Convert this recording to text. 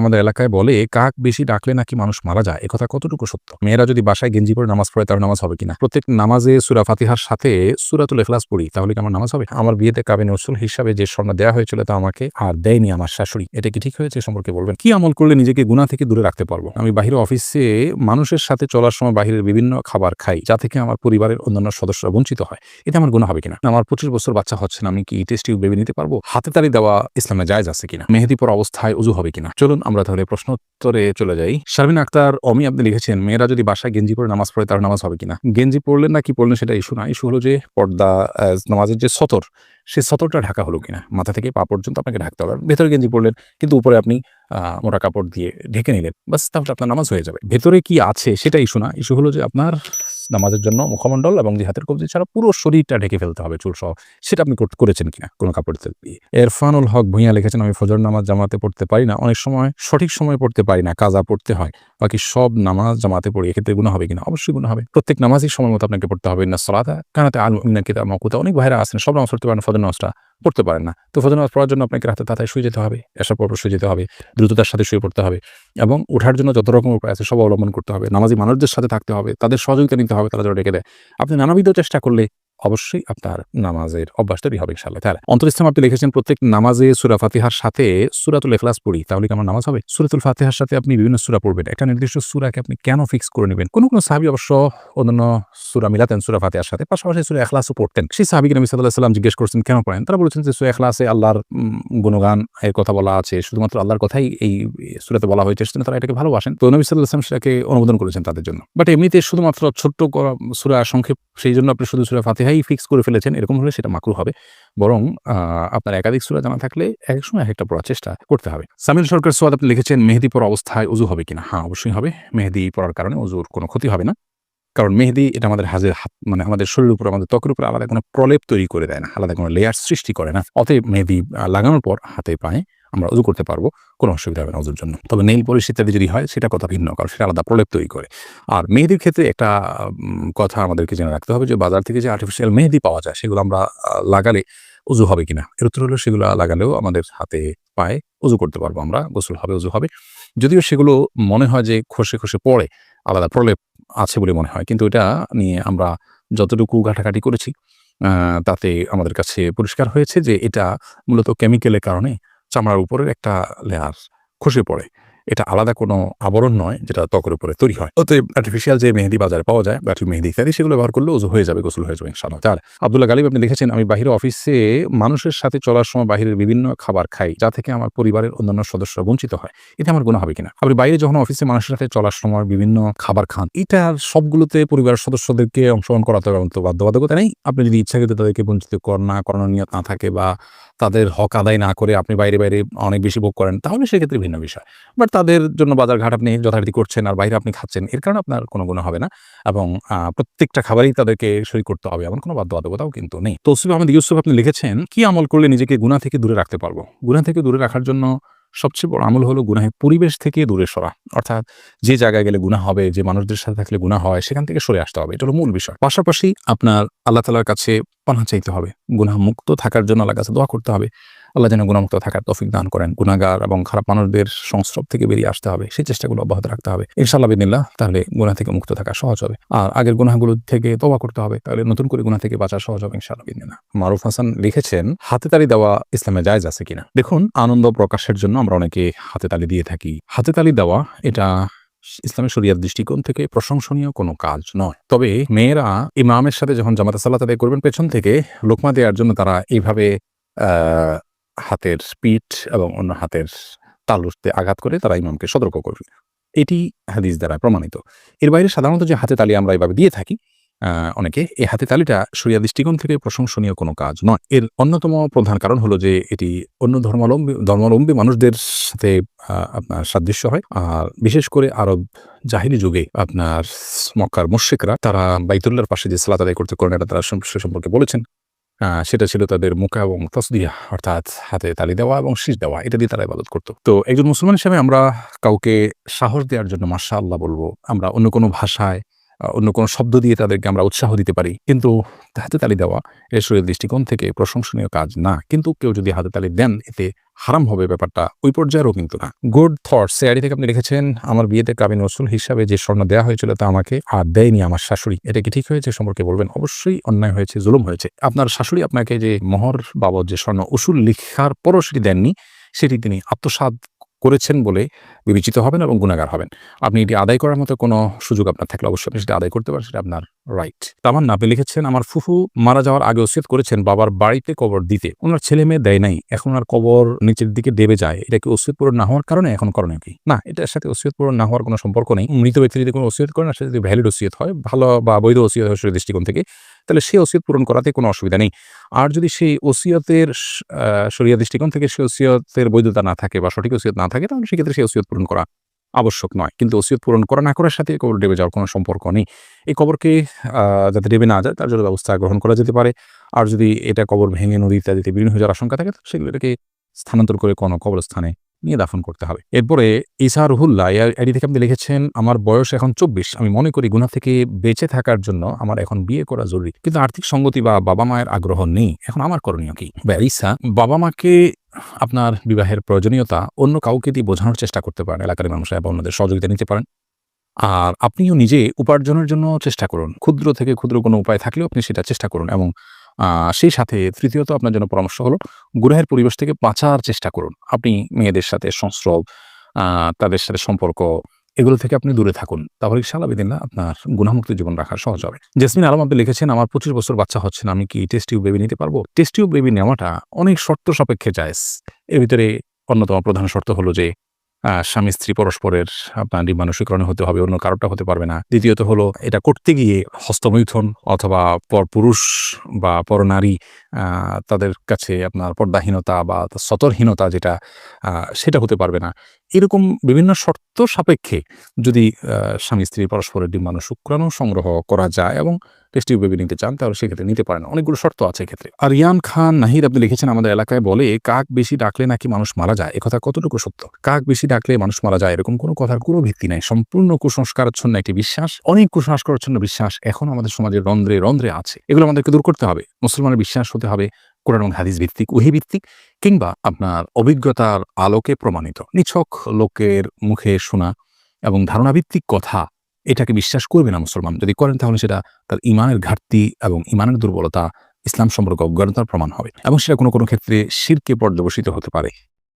আমাদের এলাকায় বলে, কাক বেশি ডাকলে নাকি মানুষ মারা যায়? একথা কতটুকু সত্য? মেয়েরা যদি বাসায় গেঞ্জি পরে নামাজ পড়ে, তার নামাজ হবে কিনা? প্রত্যেক নামাজে সুরা ফাতিহার সাথে সুরাতুল এখলাস পড়ি, তাহলে কি আমার নামাজ হবে? আমার বিয়েতে কাবিন উসুল হিসাবে যে স্বর্ণ দেওয়া হয়েছিল তা আমাকে আর দেয়নি আমার শাশুড়ি। এটা কি ঠিক হয়েছে সম্পর্কে বলবেন? কি আমল করলে নিজেকে গুণা থেকে দূরে রাখতে পারব? আমি বাহিরে অফিসে মানুষের সাথে চলার সময় বাহিরের বিভিন্ন খাবার খাই, যা থেকে আমার পরিবারের অন্যান্য সদস্যরা বঞ্চিত হয়। এটা আমার গুণা হবে কিনা? আমার পঁচিশ বছর বাচ্চা হচ্ছে না, আমি কি টেস্ট টিউব বেবি নিতে পারব? হাতে তালি দেওয়া ইসলামে জায়জ আছে কিনা? মেহেদি পর অবস্থায় উজু হবে কিনা? চলুন আমরা তাহলে প্রশ্ন উত্তরে চলে যাই। শারমিন আক্তার, অমি আপনি লিখেছেন, মেয়েরা যদি বাসায় গেঞ্জি পরে নামাজ পড়ে তার নামাজ হবে কিনা? গেঞ্জি পড়লেন না কি পড়লেন সেটা ইস্যু না। ইস্যু হলো যে পর্দা নামাজের যে সতর, সে সতরটা ঢাকা হলো কিনা? মাথা থেকে পা পর্যন্ত আপনাকে ঢাকতে হবে। ভেতরে গেঞ্জি পড়লেন কিন্তু উপরে আপনি মোটা কাপড় দিয়ে ঢেকে নিলেন। বাস, তাহলে আপনার নামাজ হয়ে যাবে। ভেতরে কি আছে সেটা ইস্যু না। ইস্যু হলো যে আপনার নামাজের জন্য মুখমণ্ডল এবং যে হাতের কবজি ছাড়া পুরো শরীরটা ঢেকে ফেলতে হবে চুল সহ। সেটা আপনি কর- করেছেন কিনা? কোনো কাপড় দিয়ে। এরফানুল হক ভূঁইয়া লিখেছেন, আমি ফজর নামাজ জামাতে পড়তে পারি না। অনেক সময় সঠিক সময় পড়তে পারি না, কাজা পড়তে হয়। বাকি সব নামাজ জামাতে পড়ি। এক্ষেত্রে গুণ হবে কিনা? অবশ্যই গুণ হবে। প্রত্যেক নামাজই সময় মতো আপনাকে পড়তে হবে। না সলাতা কানাতে আল কিতাব মকুতা অনেক ভাইরা আছেন, সব নামাজ পড়তে পারেন, ফজর নামাজটা পড়তে পারেন না। তো ফজর নামাজ পড়ার জন্য আপনাকে রাতে তাড়াতাড়ি শুয়ে যেতে হবে এসব পর শুয়ে যেতে হবে, দ্রুততার সাথে শুয়ে পড়তে হবে এবং ওঠার জন্য যত রকম উপায় আছে সব অবলম্বন করতে হবে। নামাজি মানুষদের সাথে থাকতে হবে, তাদের সহযোগিতা নিতে হবে, তারা যেন রেখে দেয়। আপনি নানাবিধ চেষ্টা করলে অবশ্যই আপনার নামাজের অভ্যাস তৈরি হবে ইনশাআল্লাহ। তাহলে অন্তর ইসলাম আপনি লিখেছেন, প্রত্যেক নামাজে সুরা ফাতিহার সাথে সুরাতুল এখলাস পড়ি, তাহলে কি আমার নামাজ হবে? সুরাতুল ফাতিহার সাথে আপনি বিভিন্ন সুরা পড়বেন। একটা নির্দিষ্ট সুরাকে আপনি কেন ফিক্স করে নেবেন? কোনো কোনো সাহাবি অবশ্য অন্যান্য সুরা মিলাতেন সুরা ফাতিহার সাথে, পাশাপাশি সুরা এখলাসও পড়তেন। সেই সাহাবিকে নবী সাল্লাহ সাল্লাম জিজ্ঞেস করছেন, কেন পড়েন? তারা বলেছেন যে, সুরা এখলাসে আল্লাহর গুণগান এর কথা বলা আছে, শুধুমাত্র আল্লাহর কথাই এই সুরাতে বলা হয়েছে, সেজন্য তারা এটাকে ভালোবাসেন। তো নবী সাল্লাহ সাল্লাম সেটাকে অনুমোদন করেছেন তাদের জন্য। বাট এমনিতে শুধুমাত্র ছোট্ট সুরা সংক্ষেপ, সেই জন্য আপনি শুধু সুরা ফাতিহাই ফিক্স করে ফেলেছেন, এরকম হলে সেটা মাকরু হবে। বরং আপনার একাধিক সুরা জানা থাকলে এক সময় এক একটা পড়ার চেষ্টা করতে হবে। সামিল সরকার সোয়াদ আপনি লিখেছেন, মেহেদি পড়া অবস্থায় উজু হবে কিনা? হ্যাঁ অবশ্যই হবে। মেহেদি পড়ার কারণে উজুর কোনো ক্ষতি হবে না। কারণ মেহেদি এটা আমাদের হাজের হাত মানে আমাদের শরীরের উপর, আমাদের ত্বকের উপর আলাদা কোনো প্রলেপ তৈরি করে দেয় না, আলাদা কোনো লেয়ার সৃষ্টি করে না। অতএব মেহেদি লাগানোর পর হাতে পায়ে আমরা উজু করতে পারব, কোনো অসুবিধা হবে না উজুর জন্য। তবে নেইল পলিশ ইত্যাদি যদি হয়, সেটা কথা ভিন্ন, কারণ সেটা আলাদা প্রলেপ তৈরি করে। আর মেহেদির ক্ষেত্রে একটা কথা আমাদেরকে জেনে রাখতে হবে যে, বাজার থেকে যে আর্টিফিশিয়াল মেহেদি পাওয়া যায়, সেগুলো আমরা লাগালে উজু হবে কিনা? এর উত্তর হলো, সেগুলো লাগালেও আমাদের হাতে পায়ে উজু করতে পারব আমরা, গোসল হবে, উজু হবে। যদিও সেগুলো মনে হয় যে খসে খসে পড়ে, আলাদা প্রলেপ আছে বলে মনে হয়, কিন্তু এটা নিয়ে আমরা যতটুকু ঘাটাঘাটি করেছি তাতে আমাদের কাছে পরিষ্কার হয়েছে যে, এটা মূলত কেমিক্যালের কারণে চামড়ার উপরের একটা লেয়ার খসে পড়ে। এটা আলাদা কোনো আবরণ নয়, যেটা ত্বকের উপরে তৈরি হয়। অতএব আর্টিফিশিয়াল যে মেহেদি বাজারে পাওয়া যায় ব্যাটারি মেহেদি ইত্যাদি, সেগুলো ব্যবহার করলে উজু হয়ে যাবে, গোসল হয়ে যাবে, ইনশাআল্লাহ। চার আব্দুল্লাহ গালিব, আপনি দেখেছেন, আমি বাহিরে অফিসে মানুষের সাথে চলার সময় বাহিরের বিভিন্ন খাবার খাই, যা থেকে আমার পরিবারের অন্যান্য সদস্যরা বঞ্চিত হয়। এটা আমার গুণ হবে কিনা? আপনি বাইরে যখন অফিসে মানুষের সাথে চলার সময় বিভিন্ন খাবার খান, এটা সবগুলোতে পরিবারের সদস্যদেরকে অংশগ্রহণ করাতে তো বাধ্যবাধকতা নেই। আপনি যদি ইচ্ছা ইচ্ছাকৃত তাদেরকে বঞ্চিত কর না করানোর নিয়ত না থাকে, বা তাদের হক আদায় না করে আপনি বাইরে বাইরে অনেক বেশি ভোগ করেন, তাহলে সেক্ষেত্রে ভিন্ন বিষয়। বাট তাদের জন্য বাজার ঘাট আপনি যথারীতি করছেন আর বাইরে আপনি খাচ্ছেন, এর কারণে আপনার কোনো গুণ হবে না এবং প্রত্যেকটা খাবারই তাদেরকে সই করতে হবে, এমন কোনো বাধ্যবাধকতাও কিন্তু নেই। তৌসিফ আহমেদ ইউসুফ আপনি লিখেছেন, কি আমল করলে নিজেকে গুণা থেকে দূরে রাখতে পারব? গুণা থেকে দূরে রাখার জন্য সবচেয়ে বড় আমল হলো গুনাহের পরিবেশ থেকে দূরে সরা। অর্থাৎ যে জায়গায় গেলে গুণা হবে, যে মানুষদের সাথে থাকলে গুণা হয়, সেখান থেকে সরে আসতে হবে, এটা হলো মূল বিষয়। পাশাপাশি আপনার আল্লাহ তালার কাছে পানা চাইতে হবে গুনাহ মুক্ত থাকার জন্য আল্লাহর কাছে দোয়া করতে হবে। আল্লাহ যেন গুণমুক্ত থাকার তফিক দান করেন। গুণাগার এবং খারাপ মানুষদের সংস্রব থেকে বেরিয়ে আসতে হবে। সেই চেষ্টাগুলো অব্যাহত রাখতে হবে। ইনশাআল্লাহ বিদিল্লাহ তাহলে গুণা থেকে মুক্ত থাকা সহজ হবে। আর আগের গুনাহগুলো থেকে তবা করতে হবে। তাহলে নতুন করে গুণা থেকে বাঁচা সহজ হবে ইনশাআল্লাহ বিদিল্লাহ মারুফ হাসান লিখেছেন, হাতে তালি দেওয়া ইসলামে জায়েজ আছে কিনা? দেখুন, আনন্দ প্রকাশের জন্য আমরা অনেকে হাতে তালি দিয়ে থাকি। হাতে তালি দেওয়া, এটা ইসলামের শরিয়ার দৃষ্টিকোণ থেকে প্রশংসনীয় কোনো কাজ নয়। তবে মেয়েরা ইমামের সাথে যখন জামাতে সাল্লাত আদায় করবেন, পেছন থেকে লোকমা দেওয়ার জন্য তারা এইভাবে হাতের পিঠ এবং অন্য হাতের তালুতে আঘাত করে তারা ইমামকে সতর্ক করবে। এটি হাদিস দ্বারা প্রমাণিত। এর বাইরে সাধারণত যে হাতে তালি আমরা এভাবে দিয়ে থাকি অনেকে এই হাতে তালিটা শরিয়া দৃষ্টিকোণ থেকে প্রশংসনীয় কোনো কাজ নয়। এর অন্যতম প্রধান কারণ হলো যে এটি অন্য ধর্মাবলম্বী ধর্মাবলম্বী মানুষদের সাথে আপনার সাদৃশ্য হয়। আর বিশেষ করে আরব জাহিরি যুগে আপনার মক্কার মুশ্রিকরা, তারা বাইতুল্লার পাশে যে সালাত আদায় করতে করেন, এটা তারা সে সম্পর্কে বলেছেন। সেটা ছিল তাদের মুখা এবং তসদিয়া অর্থাৎ হাতে তালি দেওয়া এবং শীষ দেওয়া। এটা দিয়ে তারা ইবাদত করতো। তো একজন মুসলমান হিসেবে আমরা কাউকে সাহস দেওয়ার জন্য মার্শা আল্লাহ বলব, আমরা অন্য কোনো ভাষায় অন্য কোনো শব্দ দিয়ে তাদেরকে আমরা উৎসাহ দিতে পারি। কিন্তু হাতে তালি দেওয়া, এর শরীর দৃষ্টিকোণ থেকে প্রশংসনীয় কাজ না। কিন্তু কেউ যদি হাতে তালি দেন, এতে হারাম হবে ব্যাপারটা, ওই পর্যায়েরও কিন্তু না। গুড থটস এ থেকে আপনি লিখেছেন, আমার বিয়েতে কাবিন ওসুল হিসাবে যে স্বর্ণ দেওয়া হয়েছিল তা আমাকে আর দেয়নি আমার শাশুড়ি। এটা কি ঠিক হয়েছে? সম্পর্কে বলবেন। অবশ্যই অন্যায় হয়েছে, জুলুম হয়েছে। আপনার শাশুড়ি আপনাকে যে মহর বাবদ যে স্বর্ণ উসুল লিখার পরও সেটি দেননি, সেটি তিনি আত্মসাৎ করেছেন বলে বিবেচিত হবেন এবং গুণাগার হবেন। আপনি এটি আদায় করার মতো কোনো সুযোগ আপনার থাকলে অবশ্যই আপনি সেটা আদায় করতে পারেন, সেটা আপনার রাইট তামান না আপনি লিখেছেন, আমার ফুফু মারা যাওয়ার আগে ওসিয়ত করেছেন, বাবার বাড়িতে কবর দিতে। ওনার ছেলে মেয়ে দেয় নাই, এখন আর কবর নিচের দিকে দেবে যায়। এটা কি পূরণ না হওয়ার কারণে? এখন করণীয় কি? না, এটার সাথে ওসিয়ত পূরণ না হওয়ার কোনো সম্পর্ক নেই। মৃত ব্যক্তি যদি কোনো ওসিয়ত করেন সেটা যদি ভ্যালিড ওসিয়ত হয়, ভালো বা বৈধ ওসিয়ত হয় দৃষ্টিকোণ থেকে তাহলে সে ওসিয়ত পূরণ করাতে কোনো অসুবিধা নেই। আর যদি সেই ওসিয়তের সরিয়া দৃষ্টিকোণ থেকে সে ওসিয়তের বৈধতা না থাকে বা সঠিক ওসিয়ত না থাকে, তাহলে সেক্ষেত্রে সেই ওসিয়ত পূরণ করা আবশ্যক নয়। কিন্তু ওসিয়ত পূরণ করা না করার সাথে কবর ডেবে যাওয়ার কোনো সম্পর্ক নেই। এই কবরকে যাতে ডেবে না যায়, তার জন্য ব্যবস্থা গ্রহণ করা যেতে পারে। আর যদি এটা কবর ভেঙে, নদী ইত্যাদিতে বিভিন্ন হয়ে যাওয়ার আশঙ্কা থাকে তো সেগুলো এটাকে স্থানান্তর করে কোনো কবরস্থানে নিয়ে দাফন করতে হবে। এরপরে ইসা রুহুল্লাহ এডি থেকে আপনি লিখেছেন, আমার বয়স এখন চব্বিশ, আমি মনে করি গুণা থেকে বেঁচে থাকার জন্য আমার এখন বিয়ে করা জরুরি। কিন্তু আর্থিক সঙ্গতি বা বাবা মায়ের আগ্রহ নেই। এখন আমার করণীয় কি? ইসা বাবা মাকে আপনার বিবাহের প্রয়োজনীয়তা অন্য কাউকে দিয়ে বোঝানোর চেষ্টা করতে পারেন। এলাকার মানুষ বা অন্যদের সহযোগিতা নিতে পারেন। আর আপনিও নিজে উপার্জনের জন্য চেষ্টা করুন। ক্ষুদ্র থেকে ক্ষুদ্র কোনো উপায় থাকলেও আপনি সেটা চেষ্টা করুন এবং সেই সাথে তৃতীয়ত আপনার জন্য পরামর্শ হলো গুনাহের পরিবেশ থেকে বাঁচার চেষ্টা করুন। আপনি মেয়েদের সাথে সংস্রব তাদের সাথে সম্পর্ক, এগুলো থেকে আপনি দূরে থাকুন। তাহলে সালাবিদিল্লা আপনার গুণামুক্ত জীবন রাখা সহজ হবে। জেসমিন আলম আপনি লিখেছেন, আমার পঁচিশ বছর বাচ্চা হচ্ছে না, আমি কি টেস্ট বেবি নিতে পারব? টেস্ট টিউব বেবি নেওয়াটা অনেক শর্ত সাপেক্ষে জায়েজ। এর ভিতরে অন্যতম প্রধান শর্ত হলো যে স্বামী স্ত্রী পরস্পরের আপনার ডিম্বাণুষীকরণে হতে হবে, অন্য কারোটা হতে পারবে না। দ্বিতীয়ত হলো, এটা করতে গিয়ে হস্তমৈথুন অথবা পর পুরুষ বা পরনারী তাদের কাছে আপনার পর্দাহীনতা বা সতর্হীনতা যেটা সেটা হতে পারবে না। এরকম বিভিন্ন শর্ত সাপেক্ষে যদি স্বামী স্ত্রী পরস্পরের ডিম্বাণু শুক্রাণু সংগ্রহ করা যায় এবং টেস্টিভ বেবি নিতে চান, তাহলে সেক্ষেত্রে নিতে পারেন। অনেকগুলো শর্ত আছে এক্ষেত্রে। আর ইয়ান খান, নাহিদ, আপনি লিখেছেন আমাদের এলাকায় বলে, কাক বেশি ডাকলে নাকি মানুষ মারা যায়? একথা কতটুকু সত্য? কাক বেশি ডাকলে মানুষ মারা যায় এরকম কোনো কথার কোনো ভিত্তি নাই। সম্পূর্ণ কুসংস্কারাচ্ছন্ন একটি বিশ্বাস, অনেক কুসংস্কারাচ্ছন্ন বিশ্বাস এখন আমাদের সমাজের রন্ধ্রে রন্ধ্রে আছে। এগুলো আমাদেরকে দূর করতে হবে। মুসলমানের বিশ্বাস হতে হবে কোরআন এবং হাদিস ভিত্তিক ওহি ভিত্তিক কিংবা আপনার অভিজ্ঞতার আলোকে প্রমাণিত। নিছক লোকের মুখে শোনা এবং ধারণাভিত্তিক কথা এটাকে বিশ্বাস করবে না মুসলমান। যদি করেন তাহলে সেটা তার ইমানের ঘাটতি এবং ইমানের দুর্বলতা ইসলাম সম্পর্কে অজ্ঞানতার প্রমাণ হবে। এবং সেটা কোনো কোনো ক্ষেত্রে শিরকে পর্যবসিত হতে পারে।